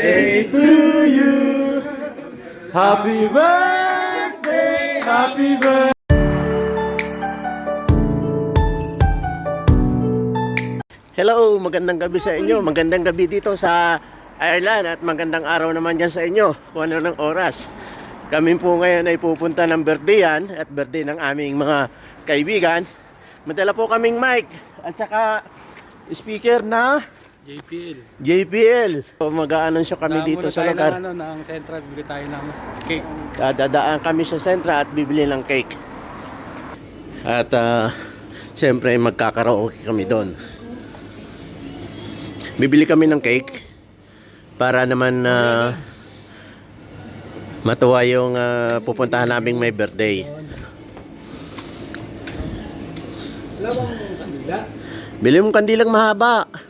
birthday to you. Happy birthday, happy birthday. Hello, magandang gabi sa inyo. Magandang gabi dito sa Ireland at magandang araw naman dyan sa inyo kung ano ng oras. Kami po ngayon ay pupunta ng birthday yan at birthday ng aming mga kaibigan. Madala po kaming mic at saka speaker na JPL. JPL. So, Mag-aanansyo kami Daan dito sa tayo lugar. Ng, ano, ng Centra, bibili tayo ng cake. Dadaan kami sa sentra at bibili ng cake. At ah, siyempre magkakaraoke kami doon. Bibili kami ng cake para naman na matuwa yung ah, pupuntahan naming may birthday. Bili mong kandilang mahaba.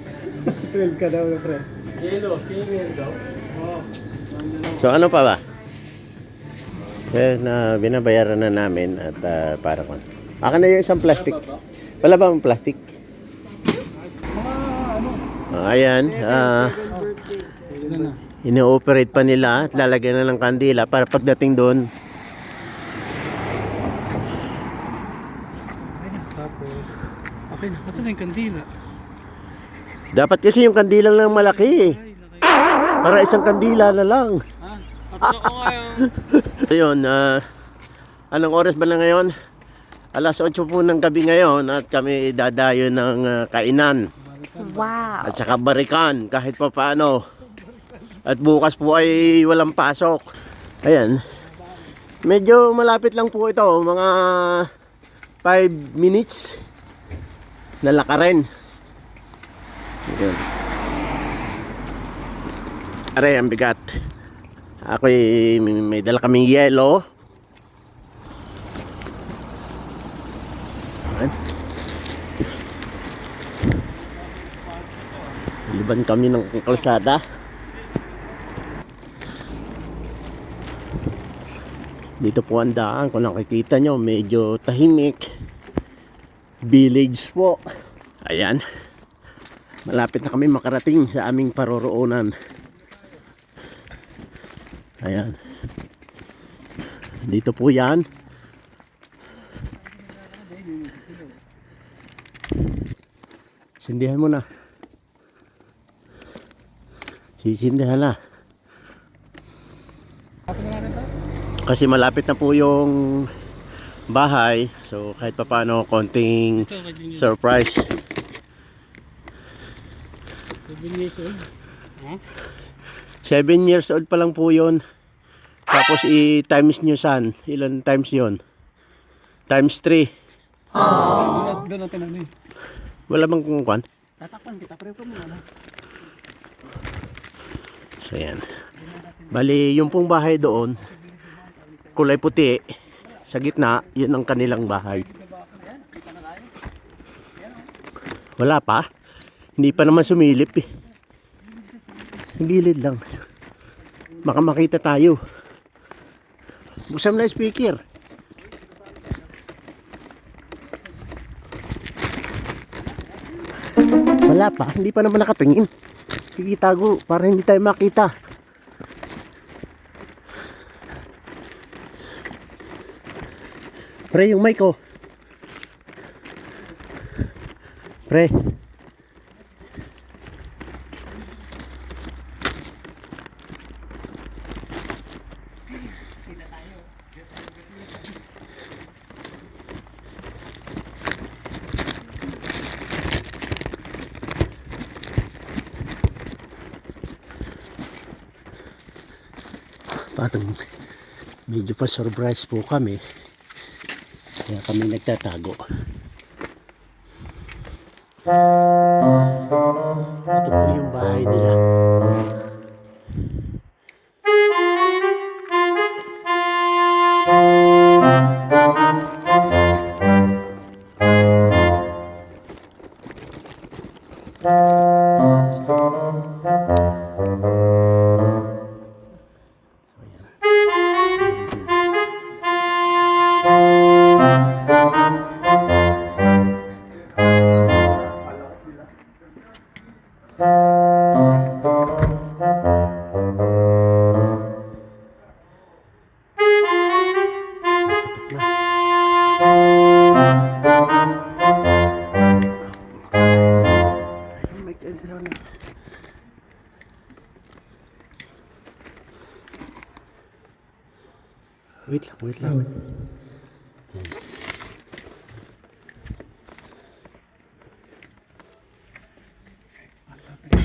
12 ka daw, pre. Yellow, yellow daw. So ano pa ba? So na binabayaran na namin at ah, para kon. Akin na yung isang plastic. Wala ba ang plastic? Ah, ayan. ah, ini-operate pa nila at lalagyan na ng kandila para pagdating doon Okay na, kasi na yung kandila. Dapat kasi yung kandila lang malaki eh. Para isang kandila na lang. Ha? Ayun, ah, anong oras ba na ngayon? Alas 8 po ng gabi ngayon at kami dadayo ng ah, kainan. Wow. At saka barikan kahit pa paano. At bukas po ay walang pasok. Ayan. Medyo malapit lang po ito, mga 5 minutes na lakarin. Ayan. Aray, ang bigat. Ako'y may, dala kaming yelo. Liban kami ng kalsada. Dito po ang daan. Kung nakikita nyo, medyo tahimik. Village po. Ayan. Malapit na kami makarating sa aming paroroonan. Ayan. Dito po yan. Sindihan mo na. Sisindihan na. Kasi malapit na po yung bahay. So kahit pa paano konting surprise. Seven years old. Ha? 7 years old pa lang po yun. Tapos i-times nyo san. Ilan times yon? Times 3. Doon doon natin ano eh. Wala bang kung kwan? Tatakpan kita, pero ito muna. So yan. Bali, yung pong bahay doon, kulay puti, sa gitna, yun ang kanilang bahay. Wala pa. Hindi pa naman sumilip eh. Gilid lang. Baka makita tayo. Buksan na speaker. Wala pa. Hindi pa naman nakatingin. Sige, para hindi tayo makita. Pre, yung mic ko. Pre. Parang medyo pa surprise po kami. Kaya kami nagtatago. Ito Wait lang, wait lang. Yan.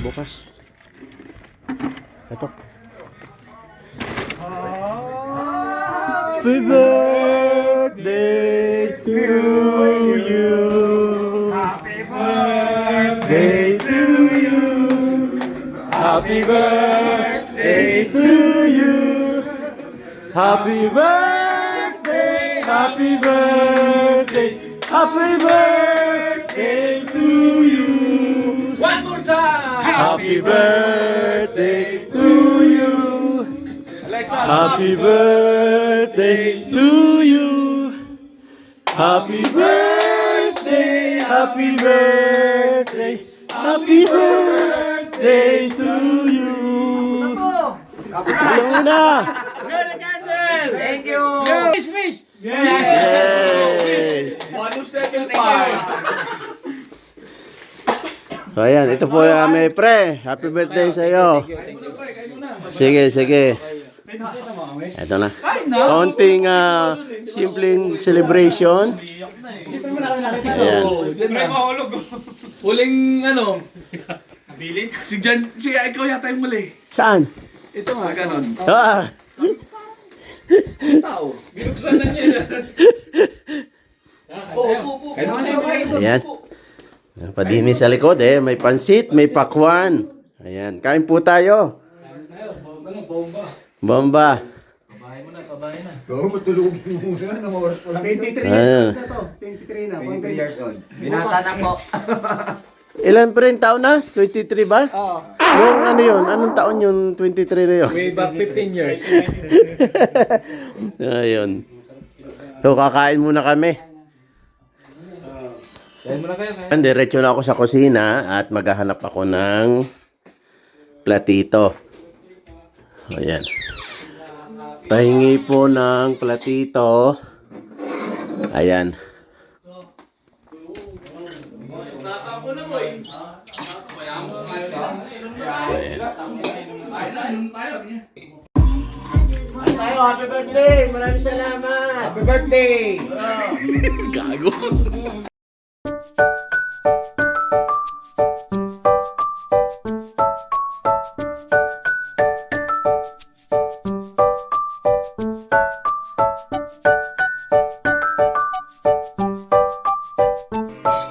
Bukas. Ito. Happy birthday to you. Happy birthday to you. Happy birthday Happy birthday, happy birthday, happy birthday to you. One more time! Happy birthday to you. Happy birthday to you. Happy birthday, happy birthday, happy birthday to you. Na. Thank you! Wish, wish! Yay! One second part! So ayan, ito po yung may pre. Happy birthday sa iyo. Sige, sige. Ito na. Kaunting ah, simpleng celebration. Ayan. Pre, mahulog. Huling ano? Bilin? Si Jan, si ikaw yata yung muli. Saan? Ito nga, ganon. Ah, Binuksan na niya. ayan. Meron pa din sa likod eh. May pansit, may pakwan. Ayan. Kain po tayo. Bomba. Oo, matulogin mo muna. Nung oras pa lang. 23 Ayan. na to. 23 na. 23 years old. Binata na po. Ilan pa rin taon na? 23 ba? Oo. Yung ano yun? Anong taon yung 23 na yun? Way back 15 years. Ayun. So, kakain muna kami. Dahil mo na kayo. And diretso na ako sa kusina at maghahanap ako ng platito. Ayan. Pahingi po ng platito. Ayan. Tayo, happy birthday! Maraming salamat! Happy birthday! Gago.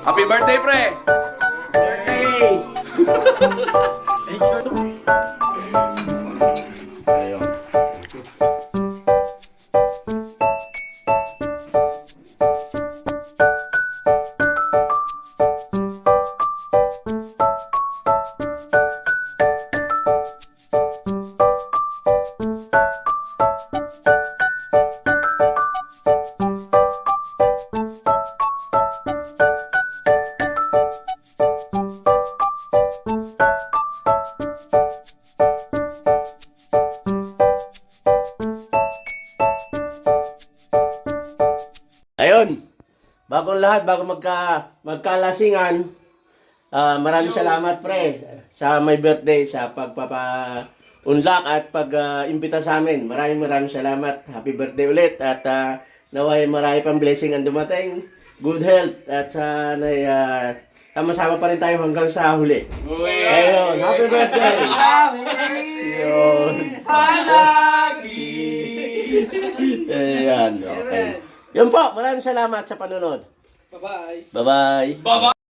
Happy birthday, pre! Birthday! lahat, bago magka, magkalasingan, ah maraming salamat pre sa my birthday, sa pagpapa unlock at pag-imbita sa amin. Maraming maraming salamat. Happy birthday ulit at ah, naway marami pang blessing ang dumating. Good health at sana uh, tama-sama pa rin tayo hanggang sa huli. Ayun, happy birthday! Yun. Ayan, okay. Yun po, maraming salamat sa panonood. 拜拜，拜拜，拜拜。